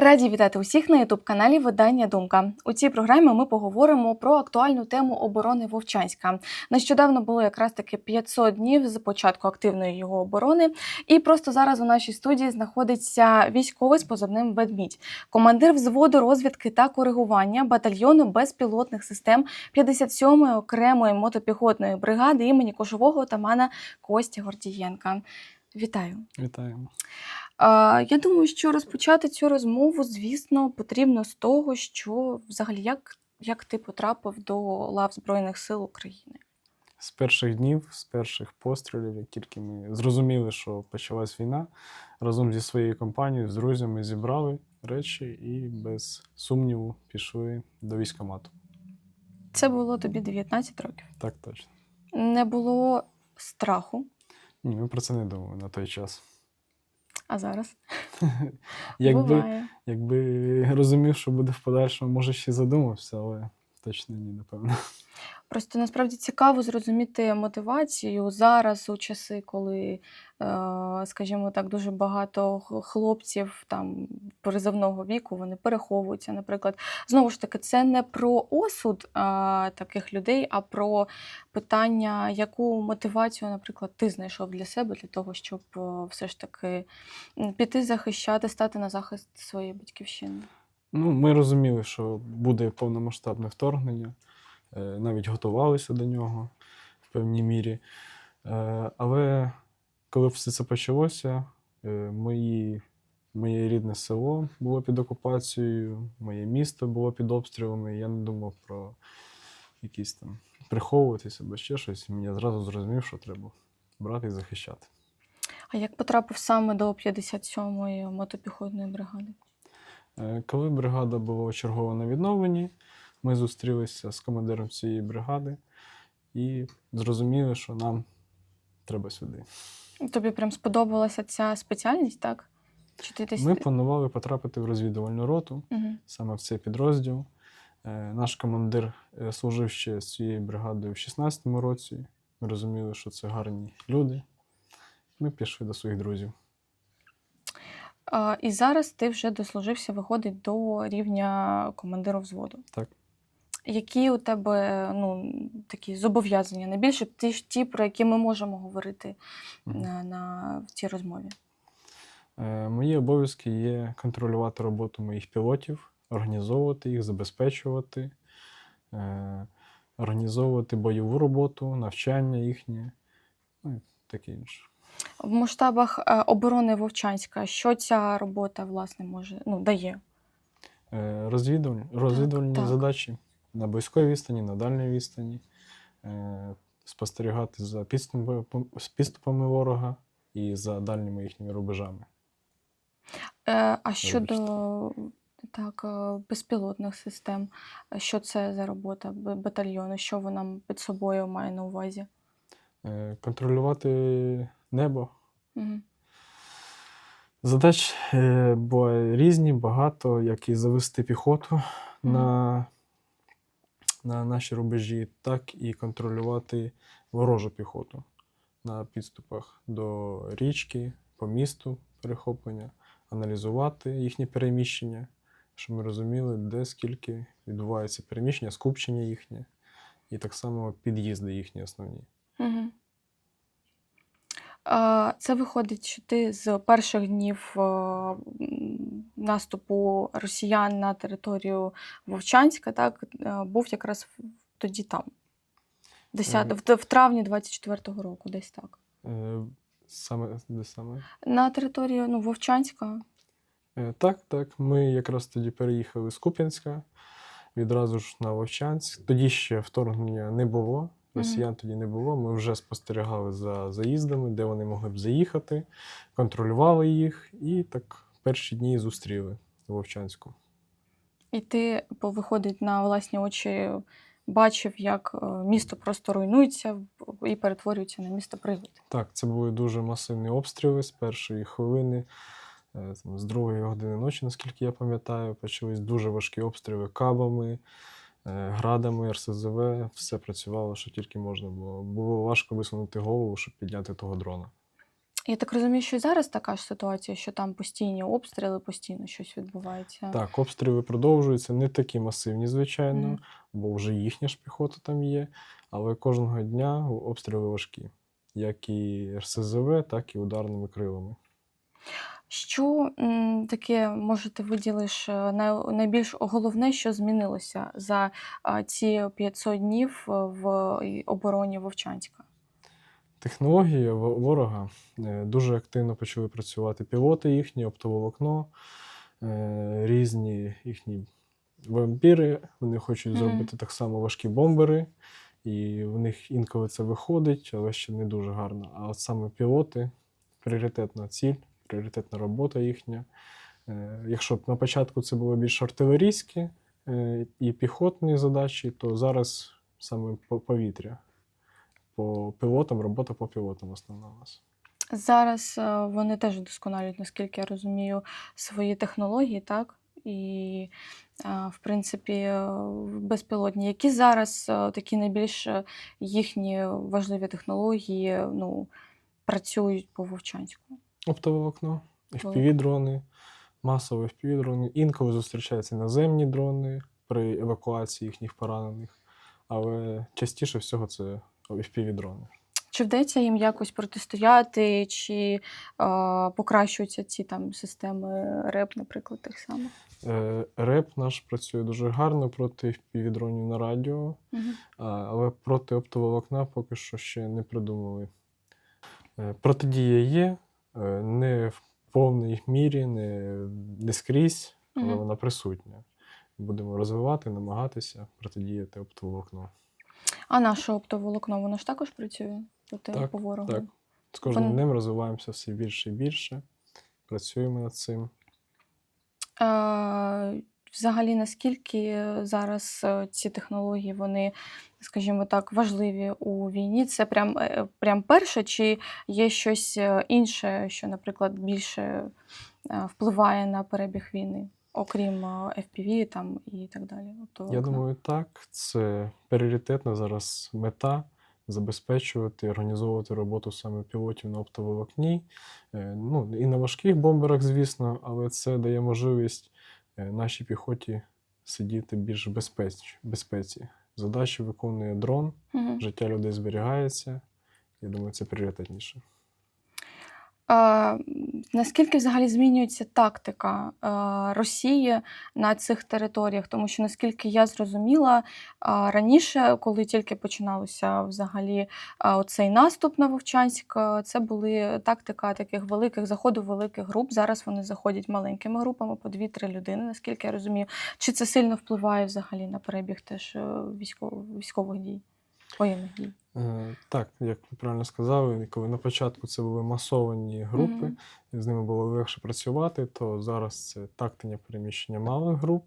Раді вітати усіх на ютуб-каналі Видання Думка. У цій програмі ми поговоримо про актуальну тему оборони Вовчанська. Нещодавно було якраз таки 500 днів з початку активної його оборони, і просто зараз у нашій студії знаходиться військовий з позивним Ведмідь, командир взводу розвідки та коригування батальйону безпілотних систем 57-ї окремої мотопіхотної бригади імені кошового отамана Костя Гордієнка. Вітаю! Вітаємо. Я думаю, що розпочати цю розмову, звісно, потрібно з того, що взагалі як, як ти потрапив до лав Збройних сил України. З перших днів, з перших пострілів, як тільки ми зрозуміли, що почалась війна, разом зі своєю компанією, з друзями зібрали речі і без сумніву пішли до військкомату. Це було тобі 19 років. Так точно. Не було страху, Ні, ми про це не думали на той час. А зараз Якби, буває. якби розумів, що буде в подальшому, може ще й задумався, але точно ні, напевно. Просто насправді цікаво зрозуміти мотивацію зараз, у часи, коли, е, скажімо так, дуже багато хлопців там призовного віку вони переховуються. Наприклад, знову ж таки, це не про осуд а, таких людей, а про питання, яку мотивацію, наприклад, ти знайшов для себе для того, щоб е, все ж таки піти захищати, стати на захист своєї батьківщини. Ну, ми розуміли, що буде повномасштабне вторгнення, е, навіть готувалися до нього в певній мірі. Е, Але коли все це почалося, е, мої, моє рідне село було під окупацією, моє місто було під обстрілами, і я не думав про якісь там приховуватися або ще щось. Мені зразу зрозумів, що треба брати і захищати. А як потрапив саме до 57-ї мотопіхотної бригади? Е, Коли бригада була чергово на відновленні, ми зустрілися з командиром цієї бригади і зрозуміли, що нам треба сюди. Тобі прям сподобалася ця спеціальність, так? Чи ти десь... Ми планували потрапити в розвідувальну роту, Угу. саме в цей підрозділ. Е, Наш командир е, служив ще з цією бригадою в 16-му році. Ми розуміли, що це гарні люди. Ми пішли до своїх друзів. І зараз ти вже дослужився, виходить до рівня командира взводу. Так. Які у тебе ну, такі зобов'язання? Найбільше ті, ті, про які ми можемо говорити Мгм. на, на, в цій розмові. Е, Мої обов'язки є контролювати роботу моїх пілотів, організовувати їх, забезпечувати, е, організовувати бойову роботу, навчання їхнє, ну і таке інше. В масштабах е, оборони Вовчанська, що ця робота власне може ну, дає? Е, Розвідувальні, розвідувальні так. задачі на близькій відстані, на дальній відстані, е, спостерігати за підступами, ворога і за дальніми їхніми рубежами. А щодо так, безпілотних систем, що це за робота батальйону? Що вона під собою має на увазі? Контролювати небо, Угу. Задач е, різні, багато, як і завести піхоту Мгм. на, на наші рубежі, так і контролювати ворожу піхоту на підступах до річки, по місту перехоплення, аналізувати їхнє переміщення, щоб ми розуміли, де скільки відбувається переміщення, скупчення їхнє, і так само під'їзди їхні основні. Угу. Це виходить, що ти з перших днів наступу росіян на територію Вовчанська, так, був якраз тоді там. Десят... Мгм. В, в травні 24-го року, десь так. Е, Саме де саме? На територію ну, Вовчанська. Е, Так, так. Ми якраз тоді переїхали з Куп'янська, відразу ж на Вовчанськ. Тоді ще вторгнення не було, росіян тоді не було. Ми вже спостерігали за заїздами, де вони могли б заїхати, контролювали їх і так перші дні зустріли у Вовчанську. І ти, виходить, на власні очі бачив, як е, місто просто руйнується і перетворюється на місто привид. Так, це були дуже масивні обстріли з першої хвилини. е, З другої години ночі, наскільки я пам'ятаю, почались дуже важкі обстріли кабами, градами, РСЗВ, все працювало, що тільки можна було. Було важко висунути голову, щоб підняти того дрона. Я так розумію, що і зараз така ж ситуація, що там постійні обстріли, постійно щось відбувається. Так, обстріли продовжуються, не такі масивні, звичайно, Мгм. бо вже їхня ж піхота там є. Але кожного дня обстріли важкі, як і РСЗВ, так і ударними крилами. Що таке, може, ти виділиш е, найбільш головне, що змінилося за ці 500 днів е, в обороні Вовчанська? Технології ворога е, дуже активно почали працювати пілоти їхні, оптоволокно, різні їхні вампіри. Вони хочуть Мгм. зробити так само важкі бомбери, і в них інколи це виходить, але ще не дуже гарно. А от саме пілоти пріоритетна ціль, пріоритетна робота їхня. Е, Якщо б на початку це було більш артилерійські е, і піхотні задачі, то зараз саме по- повітря по пілотам, робота по пілотам основна у нас. Зараз е, вони теж вдосконалюють, наскільки я розумію, свої технології, так? І, в принципі, безпілотні. Які зараз такі найбільш їхні важливі технології ну, працюють по Вовчанську? Оптоволокно, FPV-дрони, масові FPV-дрони. Інколи зустрічаються наземні дрони при евакуації їхніх поранених, але частіше всього це FPV-дрони. Чи вдається їм якось протистояти, чи е, покращуються ці там системи РЕП, наприклад, так само? Е, Реп наш працює дуже гарно проти FPV-дронів на радіо, а, але проти оптоволокна поки що ще не придумали. Е, Протидія є, не в повній мірі, не, не скрізь, але Мгм. вона присутня. Будемо розвивати, намагатися протидіяти оптоволокно. А наше оптоволокно, воно ж також працює проти Так, по ворогу? Так. З кожним Вон- днем розвиваємося все більше і більше. Працюємо над цим. Е, Взагалі, наскільки зараз е, ці технології, вони, скажімо так, важливі у війні? Це прям, е, прям перше, чи є щось е, інше, що, наприклад, більше впливає на перебіг війни, окрім FPV там, і так далі? Я оптоволокна? думаю, так. Це пріоритетна зараз мета забезпечувати, організовувати роботу саме пілотів на оптоволокні. Ну, і на важких бомберах, звісно, але це дає можливість нашій піхоті сидіти більш в безпеч, безпеці. Задачу виконує дрон, угу. життя людей зберігається. Я думаю, це пріоритетніше. Наскільки взагалі змінюється тактика Росії на цих територіях? Тому що, наскільки я зрозуміла, раніше, коли тільки починалося взагалі а, оцей наступ на Вовчанськ, це були тактика таких великих заходу великих груп. Зараз вони заходять маленькими групами по 2-3 людини, наскільки я розумію. Чи це сильно впливає взагалі на перебіг теж е, військових, військових дій, воєнних дій? Е, Так, як ви правильно сказали, коли на початку це були масовані групи, Мгм. і з ними було легше працювати, то зараз це тактиня переміщення малих груп.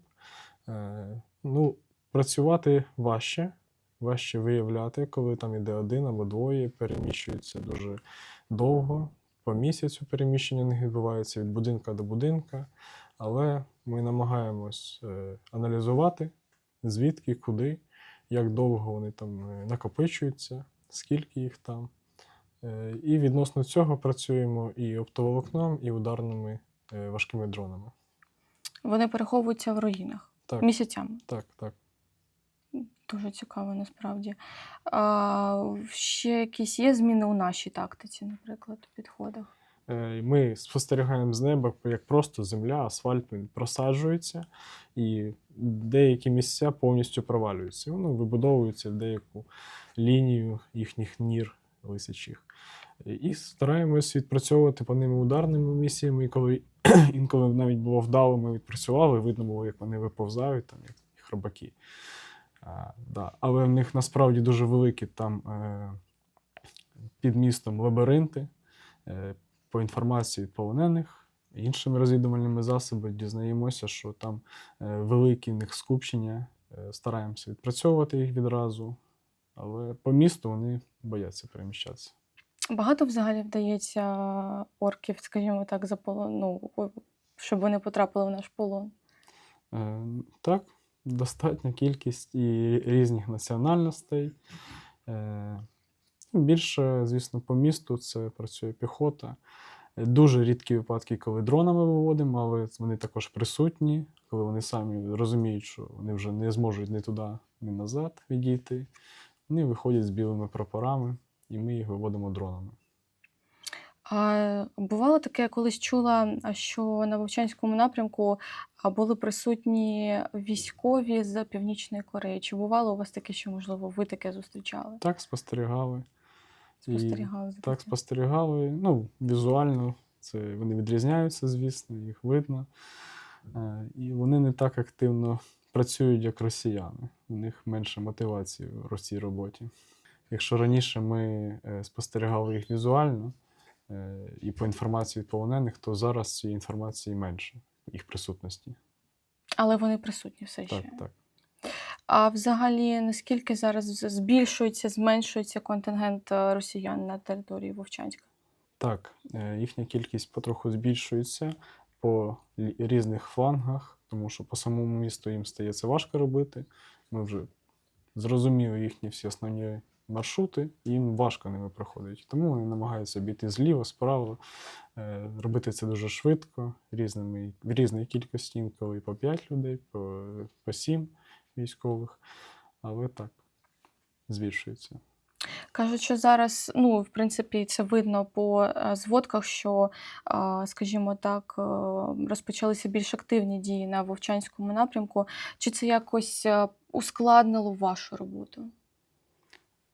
Е, Ну, працювати важче, важче виявляти, коли там іде один або двоє, переміщуються дуже довго. По місяцю переміщення не відбувається від будинка до будинка. Але ми намагаємось е, аналізувати, звідки, куди, як довго вони там е, накопичуються, скільки їх там. Е, І відносно цього працюємо і оптоволокном, і ударними е, важкими дронами. Вони переховуються в руїнах Так, місяцями. так, так. Дуже цікаво насправді. А, ще якісь є зміни у нашій тактиці, наприклад, у підходах. Е, Ми спостерігаємо з неба, як просто земля, асфальт просаджується, і деякі місця повністю провалюються. Воно вибудовується в деяку лінію їхніх нір лисячих. І стараємось відпрацьовувати по ними ударними місіями. І коли інколи навіть було вдало, ми відпрацювали, видно було, як вони виповзають, там, як хробаки. А, да. Але в них насправді дуже великі там е, під містом лабіринти. По інформації полонених, іншими розвідувальними засобами дізнаємося, що там е, великі в них скупчення. Е, Стараємося відпрацьовувати їх відразу, але по місту вони бояться переміщатися. Багато взагалі вдається орків, скажімо так, за полон, ну, щоб вони потрапили в наш полон. Е, Так, достатня кількість і різних національностей. Е, Більше, звісно, по місту це працює піхота. Дуже рідкі випадки, коли дронами виводимо, але вони також присутні, коли вони самі розуміють, що вони вже не зможуть ні туди, ні назад відійти. Вони виходять з білими прапорами, і ми їх виводимо дронами. А бувало таке, я колись чула, що на Вовчанському напрямку були присутні військові з Північної Кореї. Чи бувало у вас таке, що, можливо, ви таке зустрічали? Так спостерігали. Спостерігали за Так, спостерігали. Ну, візуально це вони відрізняються, звісно, їх видно. Е, І вони не так активно працюють, як росіяни. У них менше мотивації в цій роботі. Якщо раніше ми е, спостерігали їх візуально е, і по інформації від полонених, то зараз цієї інформації менше, їх присутності. Але вони присутні все ще. Так, так. А взагалі, наскільки зараз збільшується, зменшується контингент е, росіян на території Вовчанська? Так, е, їхня кількість потроху збільшується по різних флангах, тому що по самому місту їм стає це важко робити. Ми вже зрозуміли їхні всі основні маршрути, їм важко ними проходить. Тому вони намагаються обійти зліва, справа, е, робити це дуже швидко, різними, в різної кількості, інколи по 5 людей, по, по 7 військових. Але так, збільшується. Кажуть, що зараз, ну, в принципі, це видно по е, зводках, що, скажімо так, е, розпочалися більш активні дії на Вовчанському напрямку. Чи це якось е, ускладнило вашу роботу?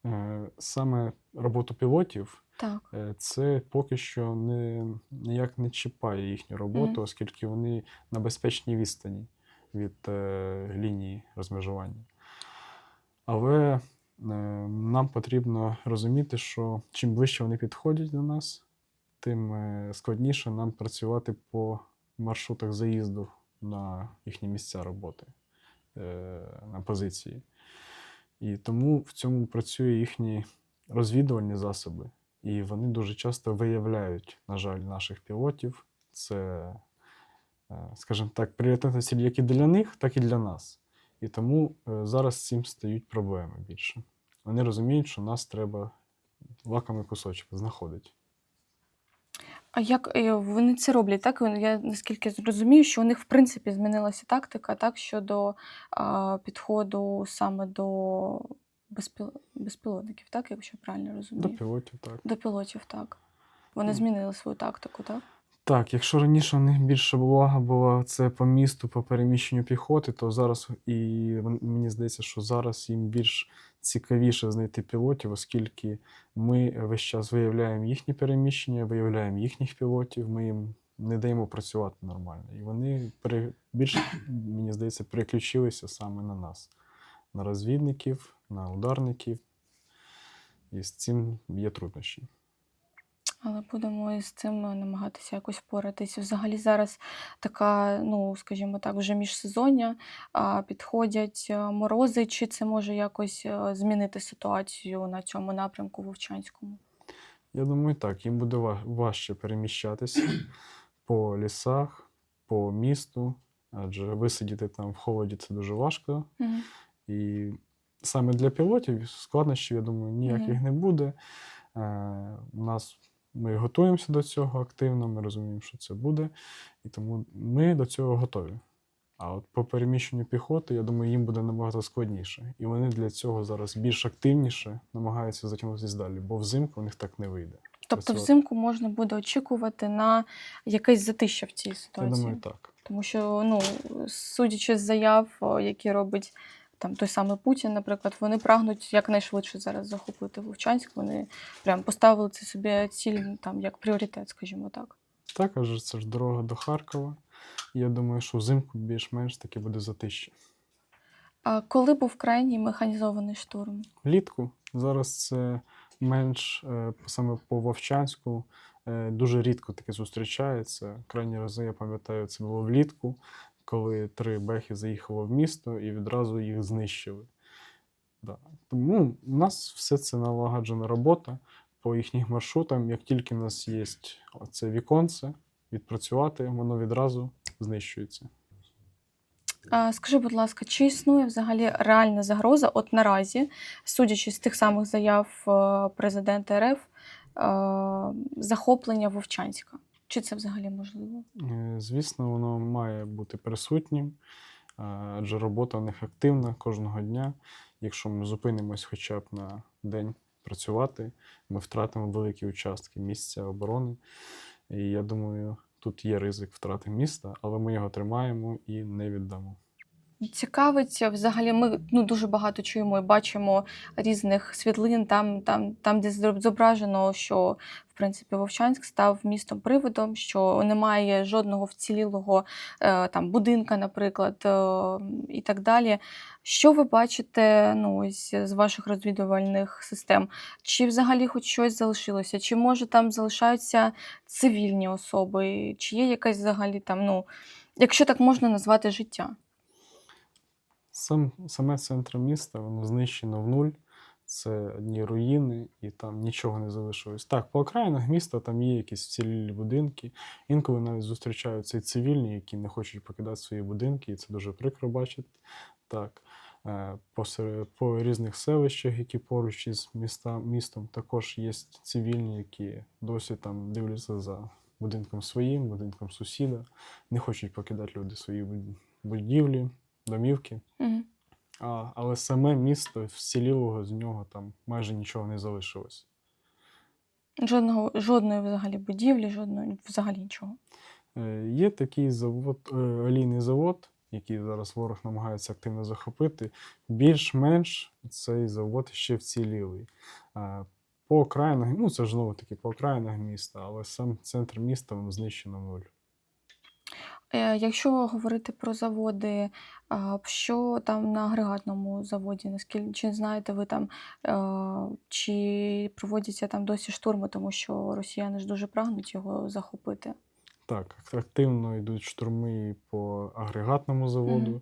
Е, Саме роботу пілотів Так. Е, Це поки що не, ніяк не чіпає їхню роботу, Мгм. оскільки вони на безпечній відстані від е, лінії розмежування. Але е, нам потрібно розуміти, що чим ближче вони підходять до нас, тим е, складніше нам працювати по маршрутах заїзду на їхні місця роботи, на позиції. І тому в цьому працює їхні розвідувальні засоби. І вони дуже часто виявляють, на жаль, наших пілотів. Це, скажімо так, пріоритетна ціль як і для них, так і для нас. І тому е, зараз з цим стають проблеми більше. Вони розуміють, що нас треба лакомий кусочок знаходити. А як е, вони це роблять? Так я наскільки зрозумію, що у них в принципі змінилася тактика так щодо а, підходу саме до безпіл... безпілотників, так, якщо я правильно До пілотів, так. До пілотів, так. Вони Ну. змінили свою тактику, так? Так, якщо раніше у них більше увага була це по місту, по переміщенню піхоти, то зараз і мені здається, що зараз їм більш цікавіше знайти пілотів, оскільки ми весь час виявляємо їхні переміщення, виявляємо їхніх пілотів, ми їм не даємо працювати нормально. І вони більш, мені здається, переключилися саме на нас, на розвідників, на ударників. І з цим є труднощі. Але будемо із цим намагатися якось впоратись. Взагалі зараз така, ну скажімо так, вже міжсезоння, підходять е, морози, чи це може якось е, змінити ситуацію на цьому напрямку Вовчанському? Я думаю, так, їм буде важче переміщатися по лісах, по місту, адже висидіти там в холоді це дуже важко. І саме для пілотів складнощів, я думаю, ніяких не буде. Е, у нас ми готуємося до цього активно, ми розуміємо, що це буде, і тому ми до цього готові. А от по переміщенню піхоти, я думаю, їм буде набагато складніше. І вони для цього зараз більш активніше намагаються затягнутися далі, бо взимку у них так не вийде. Тобто взимку можна буде очікувати на якесь затища в цій ситуації? Я думаю, так. Тому що, ну, судячи з заяв, які робить там той самий Путін, наприклад, вони прагнуть якнайшвидше зараз захопити Вовчанськ. Вони прям поставили це собі ціль там як пріоритет, скажімо так. Так, адже це ж дорога до Харкова. Я думаю, що взимку більш-менш таки буде затище. А коли був крайній механізований штурм? Влітку зараз це менш е, саме по Вовчанську. е, Дуже рідко таке зустрічається. Крайні рази, я пам'ятаю, це було влітку, коли три бехи заїхало в місто і відразу їх знищили. Да. Тому у нас все це налагоджена робота по їхніх маршрутам. Як тільки в нас є це віконце, відпрацювати, воно відразу знищується. А, Скажи, будь ласка, чи існує взагалі реальна загроза, от наразі, судячи з тих самих заяв е, президента РФ, е, захоплення Вовчанська? Чи це взагалі можливо? Е, Звісно, воно має бути присутнім, адже робота в них активна кожного дня. Якщо ми зупинимось хоча б на день працювати, ми втратимо великі участки місця оборони. І я думаю, тут є ризик втрати міста, але ми його тримаємо і не віддамо. Цікавить взагалі. Ми ну дуже багато чуємо і бачимо різних світлин. Там, там, там, де зображено, що принципі Вовчанськ став містом приводом, що немає жодного вцілілого е, там будинка, наприклад, е, і так далі. Що ви бачите ну, з ваших розвідувальних систем? Чи взагалі хоч щось залишилося? Чи може там залишаються цивільні особи? Чи є якась взагалі там, ну, якщо так можна назвати життя? Сам, саме центр міста воно знищено в нуль. Це одні руїни, і там нічого не залишилось. Так, по окраїнах міста там є якісь вцілілі будинки. Інколи навіть зустрічаються і цивільні, які не хочуть покидати свої будинки, і це дуже прикро бачити. Так. Е, По, по різних селищах, які поруч із міста, містом, також є цивільні, які досі там дивляться за будинком своїм, будинком сусіда, не хочуть покидати люди свої будівлі, домівки. Мгм. А, але саме місто вцілілого з нього там майже нічого не залишилось. Жодного, жодної взагалі будівлі, жодної взагалі нічого. Е, є такий завод, е, олійний завод, який зараз ворог намагається активно захопити. Більш-менш цей завод ще вцілілий. Е, по окраїнах, ну це ж знову таки по окраїнах міста, але сам центр міста воно знищено нуль. Е, Якщо говорити про заводи, що там на агрегатному заводі, наскільки чи знаєте ви там, е, чи проводяться там досі штурми, тому що росіяни ж дуже прагнуть його захопити? Так, активно йдуть штурми по агрегатному заводу, Мгм.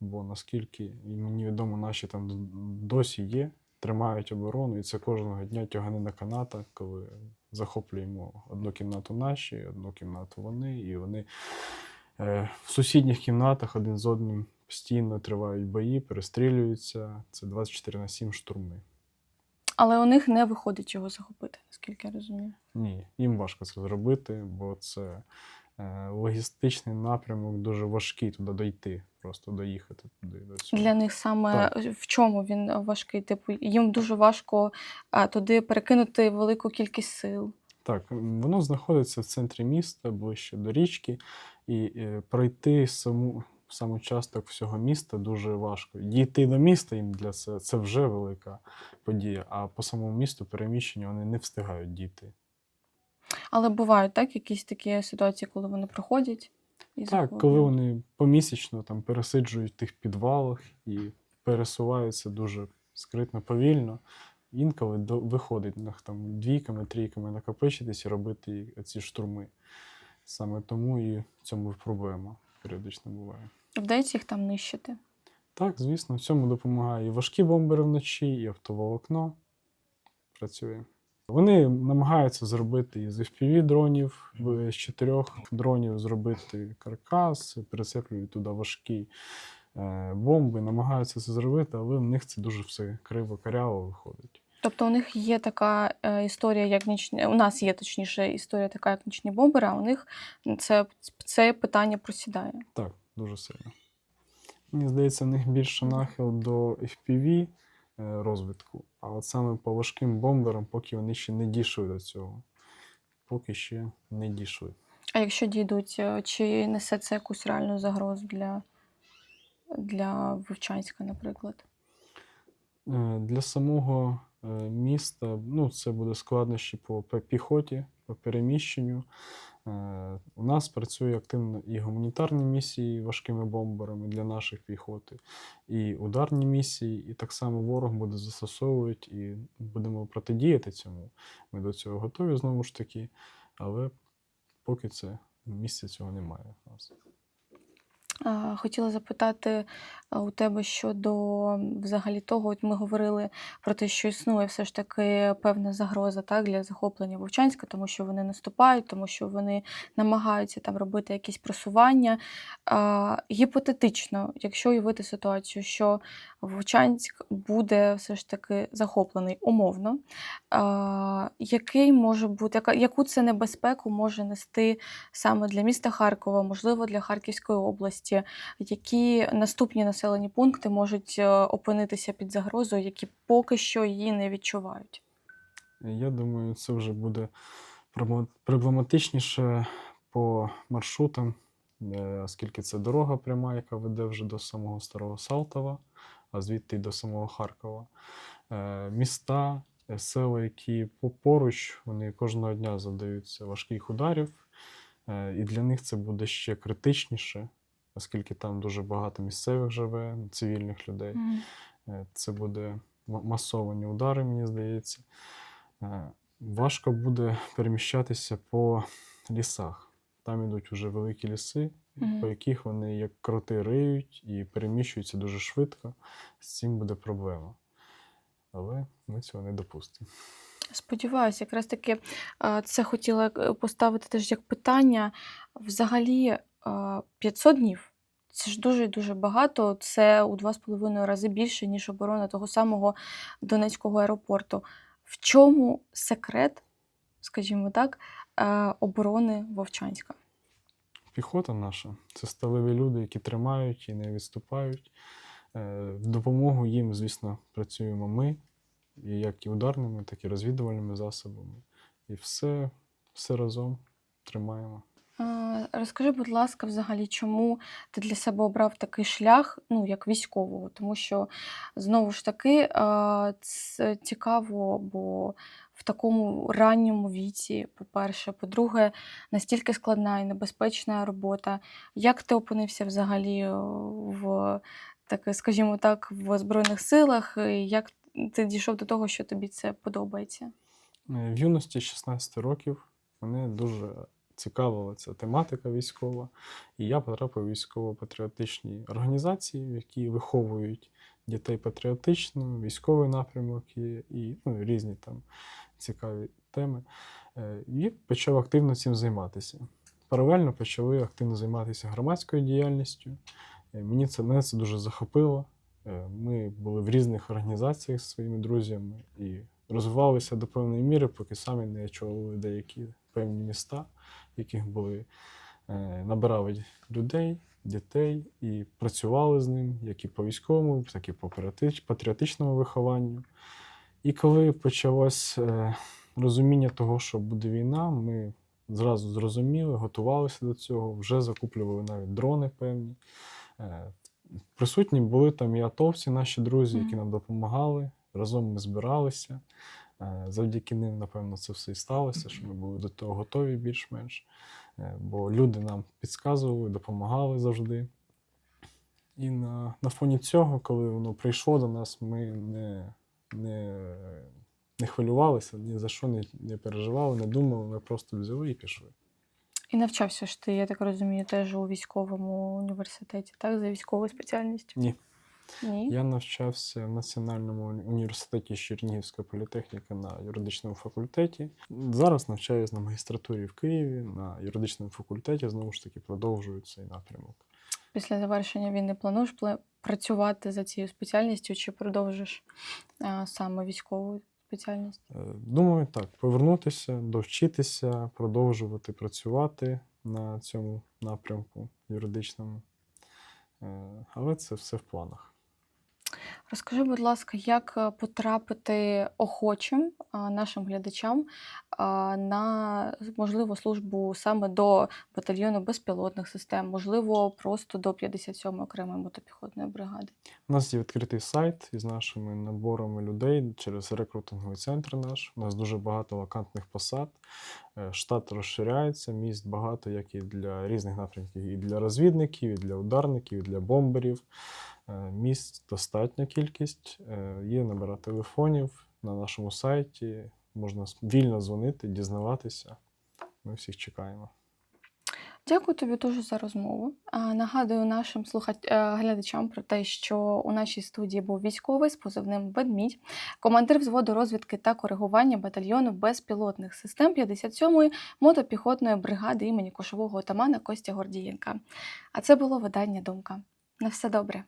бо наскільки мені відомо, наші там досі є, тримають оборону, і це кожного дня тяганина каната, коли захоплюємо одну кімнату наші, одну кімнату вони, і вони в сусідніх кімнатах один з одним постійно тривають бої, перестрілюються. Це 24 на 7 штурми. Але у них не виходить його захопити, наскільки я розумію. Ні, їм важко це зробити, бо це е, логістичний напрямок дуже важкий туди дойти, просто доїхати туди до цього. Для них саме в чому він важкий? Типу, їм дуже важко а, туди перекинути велику кількість сил. Так, воно знаходиться в центрі міста, ближче до річки, і е, пройти саму, сам участок всього міста дуже важко. Дійти до міста їм для це, це вже велика подія, а по самому місту переміщення вони не встигають дійти. Але бувають так, якісь такі ситуації, коли вони проходять і Так, коли вони помісячно там пересиджують в тих підвалах і пересуваються дуже скритно, повільно, інколи до, виходить там двійками, трійками накопичитись і робити ці штурми. Саме тому і в цьому проблема періодично буває. Вдається їх там нищити. Так, звісно, в цьому допомагає і важкі бомбери вночі, і автоволокно працює. Вони намагаються зробити із FPV дронів, з чотирьох дронів зробити каркас, прицеплюють туди важкі е, бомби, намагаються це зробити, але в них це дуже все криво каряво виходить. Тобто у них є така е, історія, як нічні. У нас є точніше історія така, як нічні бомбери, а у них це, це питання просідає. Так, дуже сильно. Мені здається, в них більше нахил до FPV е, розвитку, а от саме по важким бомберам, поки вони ще не дійшли до цього. Поки ще не дійшли. А якщо дійдуть, е, чи несе це якусь реальну загрозу для, для Вовчанська, наприклад? Для самого міста ну, це буде складнощі по піхоті, по переміщенню. Е, У нас працює активно і гуманітарні місії важкими бомберами для наших піхоти, і ударні місії, і так само ворог буде застосовувати і будемо протидіяти цьому. Ми до цього готові знову ж таки, але поки це місця цього немає у нас. Хотіла запитати у тебе щодо взагалі того, от ми говорили про те, що існує все ж таки певна загроза так, для захоплення Вовчанська, тому що вони наступають, тому що вони намагаються там робити якісь просування. А, гіпотетично, якщо уявити ситуацію, що Вовчанськ буде все ж таки захоплений умовно, а, який може бути, яка, яку це небезпеку може нести саме для міста Харкова, можливо, для Харківської області, які наступні населені пункти можуть е, опинитися під загрозою, які поки що її не відчувають. Я думаю, це вже буде проблематичніше по маршрутам, е, оскільки це дорога пряма, яка веде вже до самого Старого Салтова, а звідти й до самого Харкова. Е, Міста, села, які по- поруч, вони кожного дня завдаються важких ударів, і для них це буде ще критичніше, оскільки там дуже багато місцевих живе, цивільних людей. Е, Це буде масовані удари, мені здається. Е, Важко буде переміщатися по лісах. Там ідуть вже великі ліси, по яких вони як кроти риють і переміщуються дуже швидко. З цим буде проблема. Але ми цього не допустимо. Сподіваюся, якраз таки це хотіла е, поставити теж як питання. Взагалі, 500 днів це ж дуже і дуже багато. Це у два з половиною рази більше, ніж оборона того самого Донецького аеропорту. В чому секрет, скажімо так, е, оборони Вовчанська? Піхота наша це сталеві люди, які тримають і не відступають. Е, В допомогу їм, звісно, працюємо ми, і як і ударними, так і розвідувальними засобами. І все, все разом тримаємо. Е, Розкажи, будь ласка, взагалі, чому ти для себе обрав такий шлях, ну, як військового? Тому що, знову ж таки, е, це цікаво, бо в такому ранньому віці, по-перше, по-друге, настільки складна і небезпечна робота. Як ти опинився взагалі е, в таке, скажімо так, в Збройних силах? Як ти дійшов до того, що тобі це подобається? В юності 16 років мене дуже цікавила ця тематика військова, і я потрапив у військово-патріотичні організації, які виховують дітей патріотично, військовий напрямок і, і ну, різні там цікаві теми. Е, І почав активно цим займатися. Паралельно почали активно займатися громадською діяльністю. Е, Мені це, мене це дуже захопило. Е, Ми були в різних організаціях зі своїми друзями і розвивалися до певної міри, поки самі не очолили деякі певні міста, яких були, е, набирали людей, дітей і працювали з ним, як і по військовому, так і по патріотичному вихованню. І коли почалось е, розуміння того, що буде війна, ми зразу зрозуміли, готувалися до цього, вже закуплювали навіть дрони певні. Е, Присутні були там і атовці, наші друзі, які нам допомагали. Разом ми збиралися. Е, Завдяки ним, напевно, це все і сталося, що ми були до того готові більш-менш. Е, Бо люди нам підказували, допомагали завжди. І на, на фоні цього, коли воно прийшло до нас, ми не, не, не хвилювалися, ні за що не, не переживали, не думали, ми просто взяли і пішли. І навчався ж ти, я так розумію, теж у військовому університеті, так? За військовою спеціальністю? Ні. Ні. Я навчався в Національному університеті Чернігівська політехніка на юридичному факультеті. Зараз навчаюсь на магістратурі в Києві на юридичному факультеті. Знову ж таки, продовжую цей напрямок. Після завершення війни плануєш працювати за цією спеціальністю чи продовжиш а, саме військову спеціальність? Е, Думаю, так, повернутися, довчитися, продовжувати працювати на цьому напрямку юридичному. Е, Але це все в планах. Розкажи, будь ласка, як е, потрапити охочим нашим глядачам на можливо службу саме до батальйону безпілотних систем, можливо, просто до 57-ї окремої мотопіхотної бригади? У нас є відкритий сайт із нашими наборами людей через рекрутинговий центр наш. У нас дуже багато вакантних посад. Е, Штат розширяється, місць багато, як і для різних напрямків, і для розвідників, і для ударників, і для бомберів. Е, Місць достатня кількість. Е, Є номера телефонів на нашому сайті. Можна вільно дзвонити, дізнаватися. Ми всіх чекаємо. Дякую тобі дуже за розмову. Нагадую нашим слухач... е, глядачам про те, що у нашій студії був військовий з позивним Ведмідь, командир взводу розвідки та коригування батальйону безпілотних систем 57-ї мотопіхотної бригади імені кошового отамана Костя Гордієнка. А це було видання Думка. На все добре.